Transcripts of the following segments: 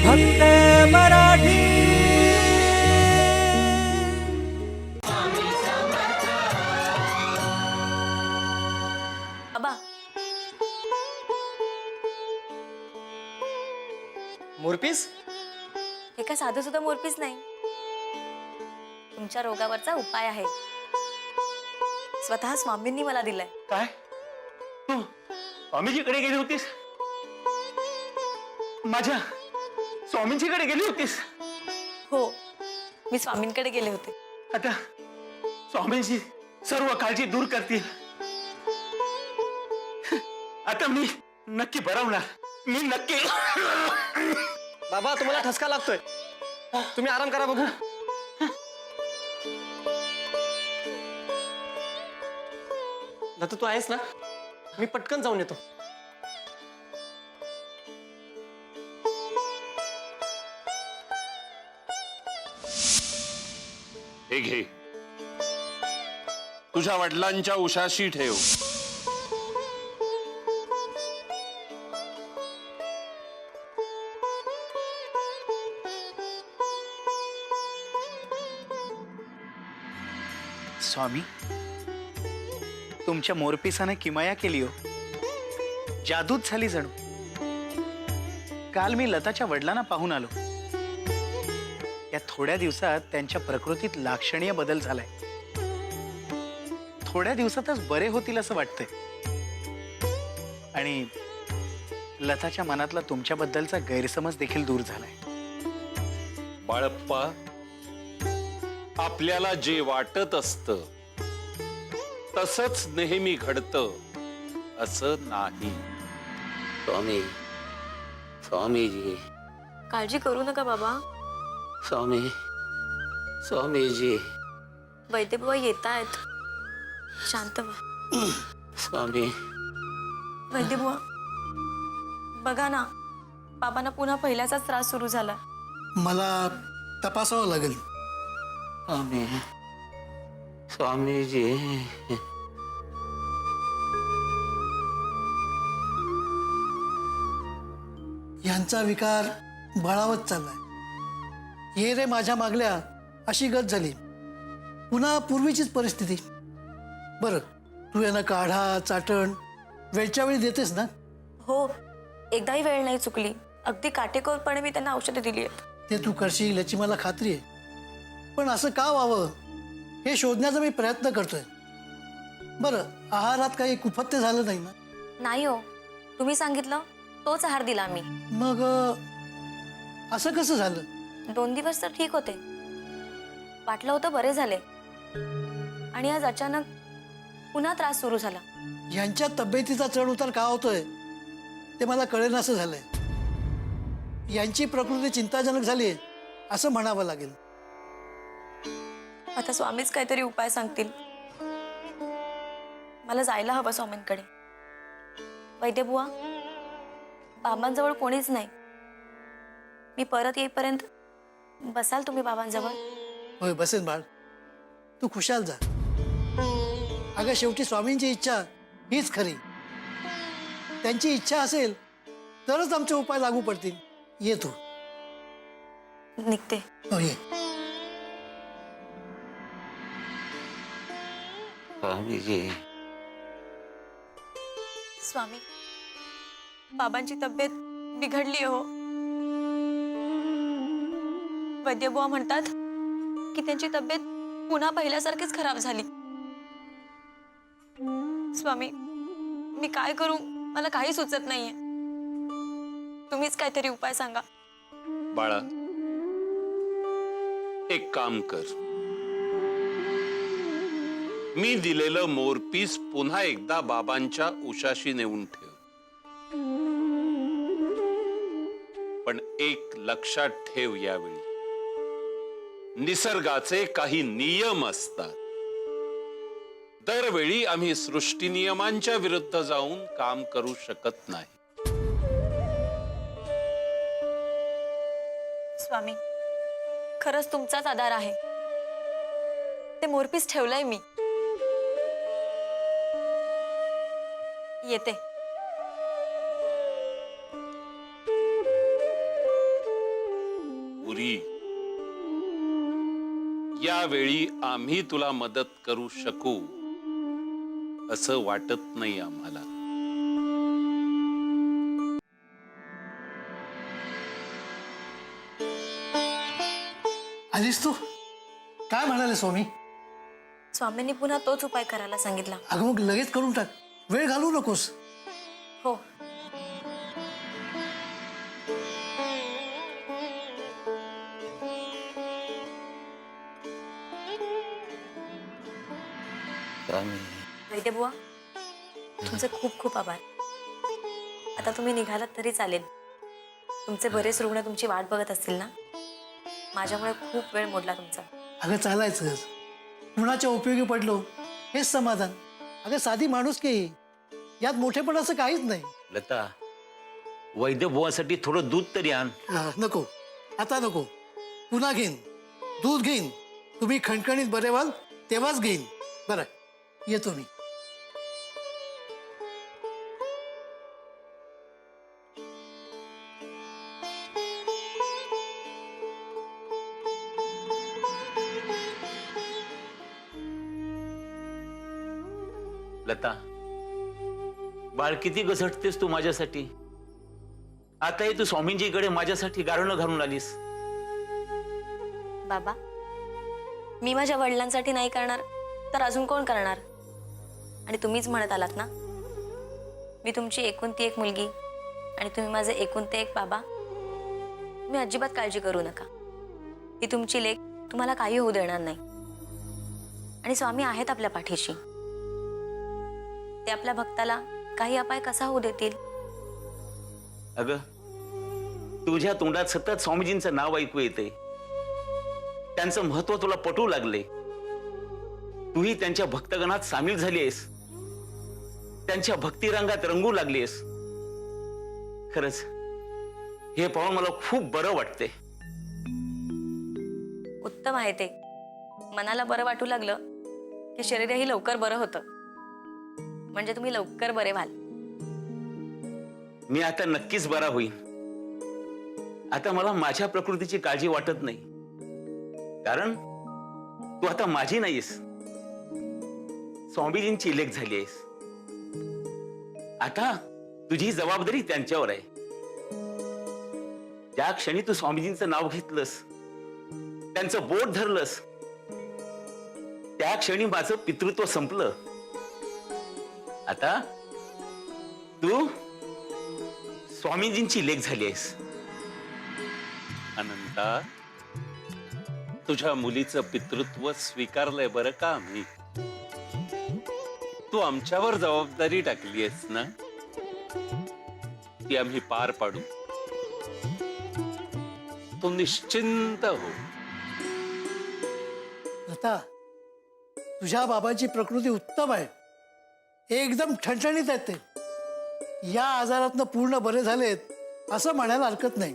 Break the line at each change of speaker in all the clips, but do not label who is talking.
फक्त मराठी.
बाबा.
मोरपीस?
हे काय साधं सुद्धा मोरपीस नाही. तुमच्या रोगावरचा उपाय आहे. स्वतः स्वामींनी मला दिलाय.
काय? तू स्वामीजीकडे गेली होतीस? माझ्या स्वामींजीकडे गेली होतीस?
हो मी स्वामींकडे गेले होते.
आता स्वामींची सर्व काळजी दूर करतील. आता मी नक्की बरवणार मी नक्की
बाबा तुम्हाला ठसका लागतोय. तुम्ही आराम करा बघू. दत्त तू आहेस ना? मी पटकन जाऊन येतो.
घे. तुझ्या वडिलांच्या उशाशी ठेव.
स्वामी तुमच्या मोरपिसाने किमाया केली हो. जादूच झाली जणू. काल मी लताच्या वडिलांना पाहून आलो. या थोड्या दिवसात त्यांच्या प्रकृतीत लाक्षणीय बदल झालाय. थोड्या दिवसातच बरे होतील असं वाटतंय. आणि लताच्या मनातला तुमच्याबद्दलचा गैरसमज देखील दूर झालाय.
बाळप्पा आपल्याला जे वाटत असत तसंच नेहमी घडतं असं नाही.
स्वामी स्वामीजी.
काळजी करू नका बाबा.
स्वामी स्वामीजी
वैद्यबुवा येत आहेत शांत व्हा.
स्वामी।
वैद्यबुवा बघा ना बाबांना पुन्हा पहिल्याचाच त्रास सुरू झाला.
मला तपासावं लागेल.
स्वामी स्वामीजी
यांचा विकार बळावत चाललाय. ये रे माझ्या मागल्या अशी गत झाली. पुन्हा पूर्वीचीच परिस्थिती. बरं तू यांना काढा चाटण. वेळच्या वेळी देतेस ना?
हो एकदाही वेळ नाही चुकली. अगदी काटेकोरपणे मी त्यांना औषधं दिली आहेत.
ते तू करशील याची मला खात्री आहे. पण असं का व्हावं? हे शोधण्याचा मी प्रयत्न करतोय. बरं आहारात काही कुपत्य झालं नाही ना?
नाही हो. तुम्ही सांगितलं तोच आहार दिला आम्ही.
मग अं, असं कसं झालं?
दोन दिवस तर ठीक होते. वाटलं होतं बरे झाले. आणि आज अचानक पुन्हा त्रास सुरू झाला.
यांच्या तब्येतीचा चढ उतार का होतोय? ते मला कळेनासं झालंय. यांची प्रकृती चिंताजनक झाली असं म्हणावं लागेल.
आता स्वामीच काहीतरी उपाय सांगतील. मला जायला हवं स्वामींकडे. वैद्यबुवा बाबांजवळ कोणीच नाही. मी परत येईपर्यंत बसाल तुम्ही बाबांजवळ?
होय बसेन बाळ. तू खुशाल जा. अगं शेवटी स्वामींची इच्छा हीच खरी. त्यांची इच्छा असेल तरच आमचे उपाय लागू पडतील. ये तू.
निघते.
हो ये.
स्वामीजी
स्वामी बाबांची तब्येत बिघडली हो. वैद्यबुवा म्हणतात की त्यांची तब्येत पुन्हा पहिल्यासारखीच खराब झाली. स्वामी मी काय करू? मला काही सुचत नाहीये. तुम्हीच काहीतरी उपाय सांगा.
बाळा एक काम कर. मी दिलेलं मोरपीस पुन्हा एकदा बाबांच्या उशाशी नेऊन ठेव. पण एक लक्षात ठेव यावेळी. निसर्गाचे काही नियम असतात. दरवेळी आम्ही सृष्टी नियमांच्या विरुद्ध जाऊन काम करू शकत नाही.
स्वामी खरंच तुमचाच आधार आहे. ते मोरपीस ठेवलंय मी. येते.
यावेळी आम्ही तुला मदत करू शकू. असं वाटत नाही आम्हाला.
आलीस तू? काय म्हणाले स्वामी?
स्वामींनी पुन्हा तोच उपाय करायला सांगितला.
अगं मग लगेच करून टाक. वेळ घालवू नकोस.
हो. वैद्य बुवा. तुमचे खूप खूप आभार. आता तुम्ही निघालात तरी चालेल. तुमचे बरेच रुग्ण तुमची वाट बघत असतील ना? माझ्यामुळे खूप वेळ मोडला तुमचा.
अगं चालायचंच कुणाच्या उपयोगी पडलो. हेच समाधान. अगं साधी माणूस की? यात मोठेपणाचं काहीच नाही.
लता वैद्य बुवासाठी थोडं दूध तरी आण.
हा, नको. आता नको. पुन्हा घेईन. दूध घेईन. तुम्ही खणखणीत बरे व्हाल तेव्हाच घेईन. बरं येतो मी.
बाळ किती गझटतेस तू माझ्यासाठी? आताही तू स्वामींजीकडे माझ्यासाठी गारणं घालून आलीस.
बाबा मी माझ्या वडिलांसाठी नाही करणार तर अजून कोण करणार? आणि तुम्हीच म्हणत आलात ना? मी तुमची एकूण ती एक मुलगी आणि तुम्ही माझे एकूण ते एक बाबा. तुम्ही अजिबात काळजी करू नका. ही तुमची लेख तुम्हाला काही होऊ देणार नाही. आणि स्वामी आहेत आपल्या पाठीशी. ते आपल्या भक्ताला काही अपाय कसा होऊ देतील?
अगं तुझ्या तोंडात सतत स्वामीजींचं नाव ऐकू येते. त्यांचं महत्त्व तुला पटू लागले. तूही त्यांच्या भक्तगणात सामील झाली आहेस त्यांच्या भक्तिरंगात रंगू लागलीस खरंच हे पाहून मला खूप बरं वाटते
उत्तम आहे ते. मनाला बरं वाटू लागलं. की शरीरही लवकर बरं होतं. म्हणजे तुम्ही लवकर बरे व्हाल.
मी आता नक्कीच बरा होईन. आता मला माझ्या प्रकृतीची काळजी वाटत नाही. कारण तू आता माझी नाहीस. स्वामीजींची लेख झाली आहेस. आता तुझी जबाबदारी त्यांच्यावर आहे. ज्या क्षणी तू स्वामीजींचं नाव घेतलंस त्यांचं बोट धरलंस त्या क्षणी माझं पितृत्व संपलं. आता तू स्वामीजींची लेख झाली आहेस.
अनंता तुझ्या मुलीचं पितृत्व स्वीकारलंय बरं का आम्ही? तू आमच्यावर जबाबदारी टाकली आहेस ना? ती आम्ही पार पाडू. तू निश्चिंत हो.
आता तुझ्या बाबाची प्रकृती उत्तम आहे. एकदम ठणठणीत आहेत ते. या आजारातनं पूर्ण बरे झालेत असं म्हणायला हरकत नाही.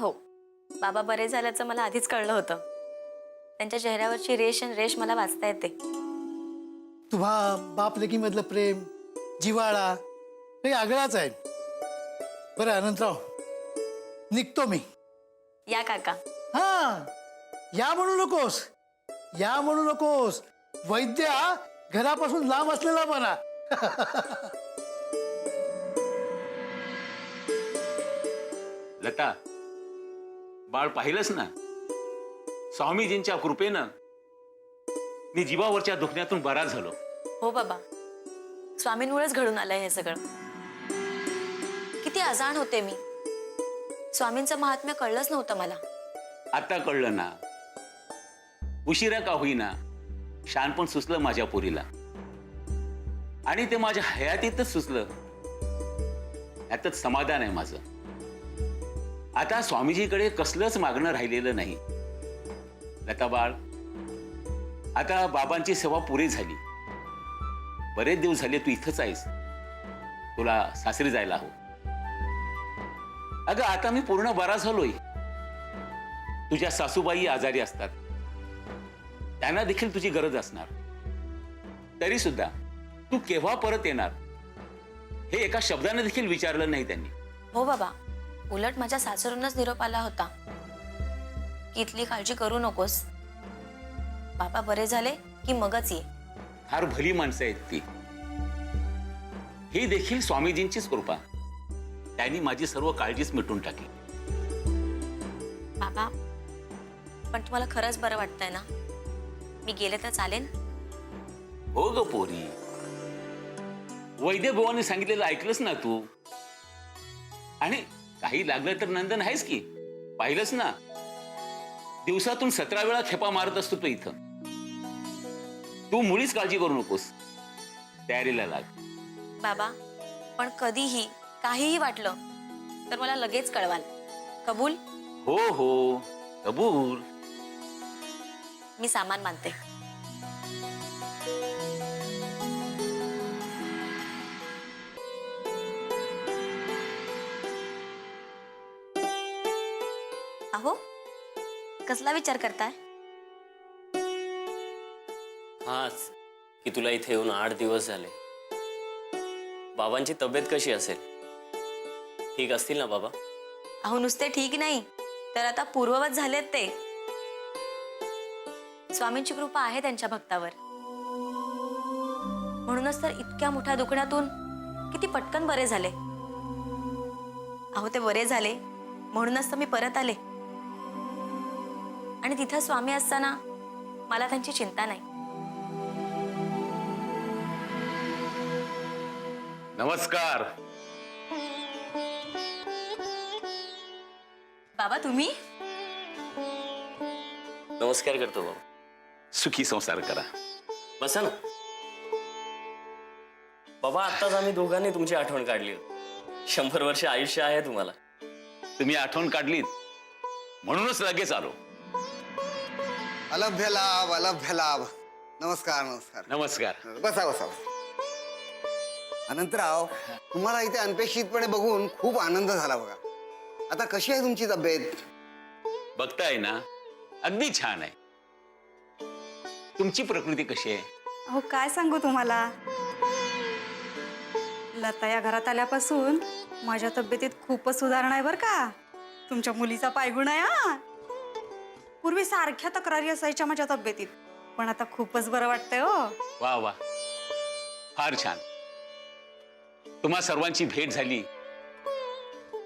हो बाबा बरे झाल्याचं मला आधीच कळलं होतं. त्यांच्या चेहऱ्यावरची रेश आणि रेश मला वाचता येते.
तुम्हा बाप लेकीमधलं प्रेम जिवाळा हे आगळाच आहे. बरं अनंतराव निघतो मी.
या काका.
हा या म्हणू नकोस. या म्हणू नकोस. वैद्य हा घरापासून लांब असलेला बरा
लता बाळ पाहिलंस ना? स्वामीजींच्या कृपेनं मी जीवावरच्या दुखण्यातून बरा झालो.
हो बाबा. स्वामींमुळेच घडून आलंय हे सगळं. किती अजाण होते मी. स्वामींचं महात्म्य कळलंच नव्हतं मला.
आता कळलं ना. उशिरा का होईना? शानपण सुचलं माझ्या पोरीला. आणि ते माझ्या हयातीतच सुचलं. यातच समाधान आहे माझं. आता स्वामीजीकडे कसलंच मागणं राहिलेलं नाही. लता बाळ आता बाबांची सेवा पुरी झाली. बरेच दिवस झाले तू इथंच आहेस. तुला सासरी जायला हवं. अगं आता मी पूर्ण बरा झालोय. तुझ्या सासूबाई आजारी असतात. त्यांना देखील तुझी गरज असणार. तरी सुद्धा तू केव्हा परत येणार? हे एका शब्दाने देखील विचारलं नाही त्यांनी.
हो बाबा उलट माझ्या सासरूनच निरोप आला होता. इथली काळजी करू नकोस. बाबा बरे झाले की मगच ये.
फार भली माणसं आहेत ती. ही देखील स्वामीजींचीच कृपा. त्यांनी माझी सर्व काळजीच मिटून टाकली.
बाबा पण तुम्हाला खरंच बरं वाटतंय ना? मी गेले तर चालेल?
हो ग पोरी. वैद्य बुवाने सांगितलेलं ऐकलंच ना तू? आणि काही लागलं तर नंदन आहेस की? पाहिलंच ना? दिवसातून सतरा वेळा खेपा मारत असतो तो इथं. तू मुळीच काळजी करू नकोस. तयारीला लाग.
बाबा पण कधीही काहीही वाटलं तर मला लगेच कळवाल. कबूल?
हो हो. कबूल.
मी सामान मानते अहो कसला विचार करताय?
हाच की तुला इथे येऊन आठ दिवस झाले. बाबांची तब्येत कशी असेल? ठीक असतील ना बाबा?
अहो नुसते ठीक नाही. तर आता पूर्ववत झालेत ते. स्वामींची कृपा आहे त्यांच्या भक्तावर. म्हणूनच तर इतक्या मोठ्या दुखण्यातून किती पटकन बरे झाले. अहो ते बरे झाले. म्हणूनच तर मी परत आले. आणि तिथं स्वामी असताना मला त्यांची चिंता नाही.
नमस्कार.
बाबा तुम्ही?
नमस्कार करतो बाबा.
सुखी संसार करा.
बसा ना. बाबा आत्ताच आम्ही दोघांनी तुमची आठवण काढली. शंभर वर्ष आयुष्य आहे तुम्हाला.
तुम्ही आठवण काढलीत. म्हणूनच लगेच आलो.
अलभ्य लाभ अलभ्य लाभ. नमस्कार नमस्कार.
नमस्कार.
बसा बसा अनंतराव तुम्हाला इथे अनपेक्षितपणे बघून खूप आनंद झाला बघा. आता कशी आहे तुमची तब्येत?
बघताय ना अगदी छान आहे. तुमची प्रकृती कशी आहे?
अहो काय सांगू तुम्हाला? लता या घरात आल्यापासून माझ्या तब्येतीत खूपच सुधारणा आहे बरं का. तुमच्या मुलीचा पायगुण आहे हा. पूर्वी सारख्या तक्रारी असायच्या माझ्या तब्येतीत पण आता खूपच बरं वाटतंय हो.
वा वा. फार छान. तुम्हा सर्वांची भेट झाली.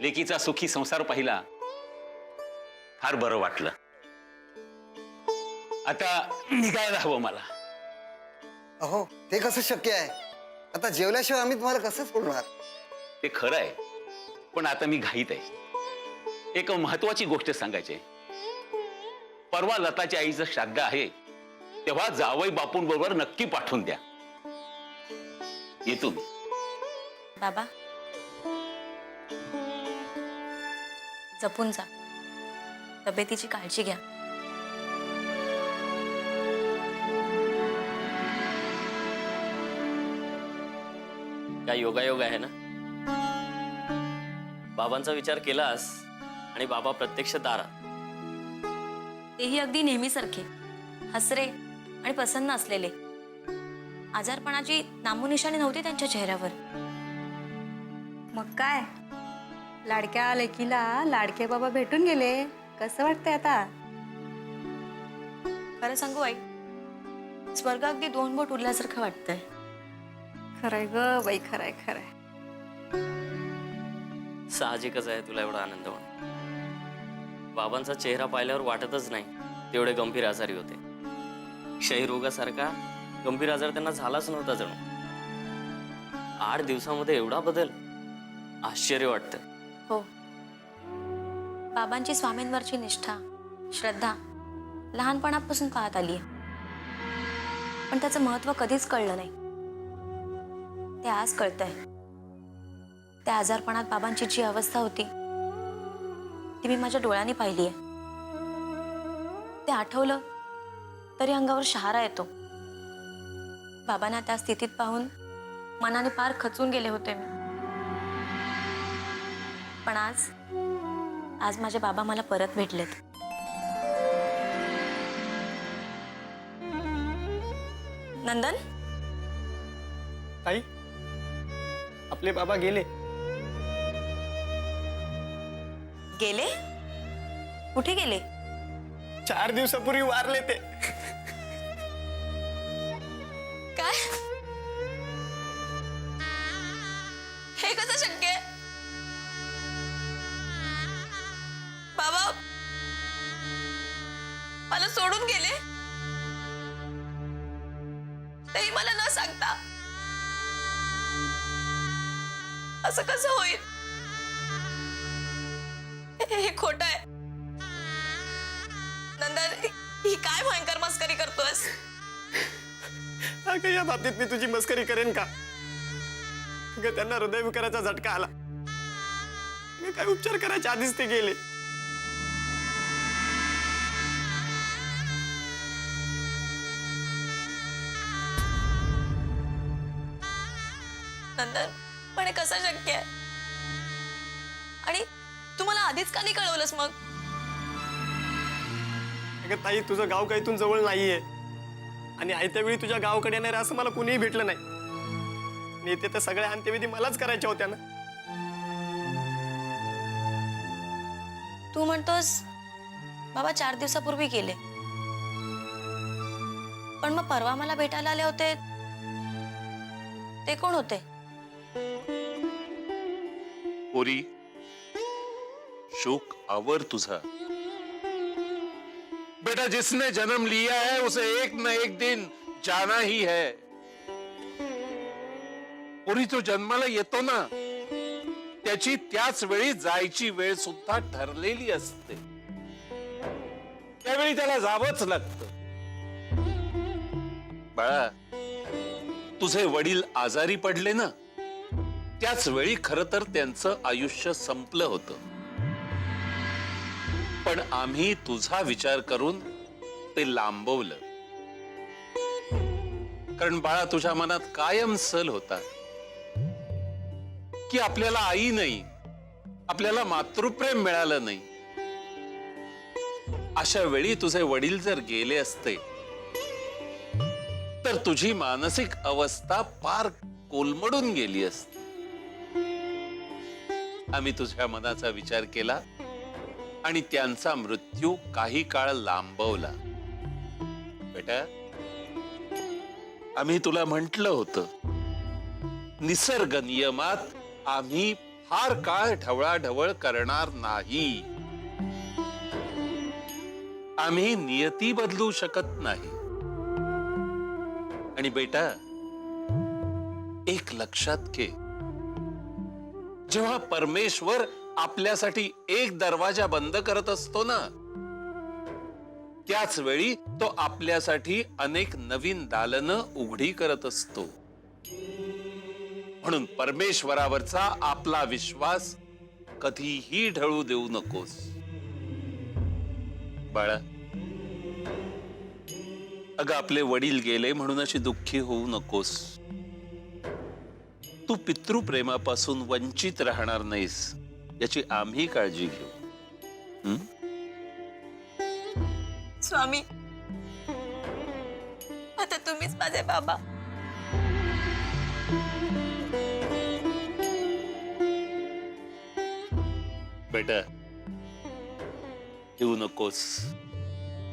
लेकीचा सुखी संसार पाहिला. फार बरं वाटलं. आता निघायला हवं मला.
अहो ते कसं शक्य आहे? आता जेवल्याशिवाय आम्ही तुम्हाला कसं सोडणार?
ते खरं आहे पण आता मी घाईत आहे. एक महत्वाची गोष्ट सांगायची आहे. परवा लताच्या आईचं श्राद्ध आहे तेव्हा जावई बापूंबरोबर नक्की पाठवून द्या. येतो मी.
बाबा जपून जा. तब्येतीची काळजी घ्या.
काय योगायोग आहे ना? बाबांचा विचार केलास आणि बाबा प्रत्यक्ष दारात
तेही अगदी नेहमीसारखे हसरे आणि प्रसन्न असलेले. आजारपणाची नामोनिशाणी नव्हती त्यांच्या चेहऱ्यावर.
मग काय? लाडक्या लेकीला लाडके बाबा भेटून गेले. कसं वाटतंय आता?
खरं सांगू आई स्वर्ग अगदी दोन बोट उरल्यासारखं वाटतंय.
खरंय ग बाई खरंय खरंय.
साहजिकच आहे तुला एवढा आनंद होणं. बाबांचा चेहरा पाहिल्यावर वाटतच नाही तेवढे गंभीर आजारी होते. क्षयरोगासारखा गंभीर आजार त्यांना झालाच नव्हता जणू. आठ दिवसामध्ये एवढा बदल आश्चर्य वाटतं.
हो. बाबांची स्वामींवरची निष्ठा श्रद्धा लहानपणापासून पाहत आली पण त्याचं महत्त्व कधीच कळलं नाही. ते आज कळतंय. त्या आजारपणात बाबांची जी अवस्था होती ती मी माझ्या डोळ्यांनी पाहिली आहे ते आठवलं तरी अंगावर शहारा येतो. बाबांना त्या स्थितीत पाहून मनाने फार खचून गेले होते मी. पण आज आज माझे बाबा मला परत भेटलेत. नंदन?
आई आपले बाबा गेले.
गेले? कुठे गेले?
चार दिवसापूर्वी वारले ते.
काय? हे कसं शक्य आहे? बाबा मला सोडून गेले? तेही मला न सांगता असं कसं होईल? हे- खोट आहे. नंदन ही काय भयंकर मस्करी करतोयस?
अगं या बाबतीत मी तुझी मस्करी करेन का? अगं त्यांना हृदयविकाराचा झटका आला. काय उपचार करायच्या आधीच ते गेले.
नंदन पण हे कसं शक्य आहे? आणि तुम्हाला आधीच का नाही कळवलंस मग?
अगं ताई तुझं गाव काही इथून जवळ नाहीये. आणि आयत्या वेळी तुझ्या गावाकडे येणार असं मला कुणीही भेटलं नाही. येते तर सगळ्या अंत्यविधी मलाच करायच्या होत्या ना.
तू म्हणतोस बाबा चार दिवसापूर्वी गेले. पण मग परवा मला भेटायला आले होते. ते कोण होते?
पोरी शोक आवर तुझा. बेटा जिसने जन्म लिया है उसे एक न एक दिन जाना ही है। पोरी तो जन्माला येतो ना त्याची त्याच वेळी जायची वेळ सुद्धा ठरलेली असते. त्यावेळी त्याला जावंच लागतं. बाळा तुझे वडील आजारी पडले ना? त्याच वेळी खर तर त्यांचं आयुष्य संपलं होतं. पण आम्ही तुझा विचार करून ते लांबवलं. कारण बाळा तुझ्या मनात कायम सल होता. की आपल्याला आई नाही आपल्याला मातृप्रेम मिळालं नाही. अशा वेळी तुझे वडील जर गेले असते तर तुझी मानसिक अवस्था पार कोलमडून गेली असती. आम्ही तुझ्या मनाचा विचार केला आणि त्यांचा मृत्यू काही काळ लांबवला. बेटा आम्ही तुला म्हंटल होतं निसर्ग नियमात आम्ही फार काळ ढवळाढवळ करणार नाही. आम्ही नियती बदलू शकत नाही. आणि बेटा एक लक्षात घे. जेव्हा परमेश्वर आपल्यासाठी एक दरवाजा बंद करत असतो ना त्याच वेळी तो आपल्यासाठी अनेक नवीन दालनं उघडी करत असतो. म्हणून परमेश्वरावरचा आपला विश्वास कधीही ढळू देऊ नकोस. बाळा अगं आपले वडील गेले म्हणून अशी दुःखी होऊ नकोस. तू पितृप्रेमापासून वंचित राहणार नाहीस याची आम्ही काळजी घेऊ?
स्वामी आता तुम्हीच माझे बाबा.
बेटा येऊ नकोस.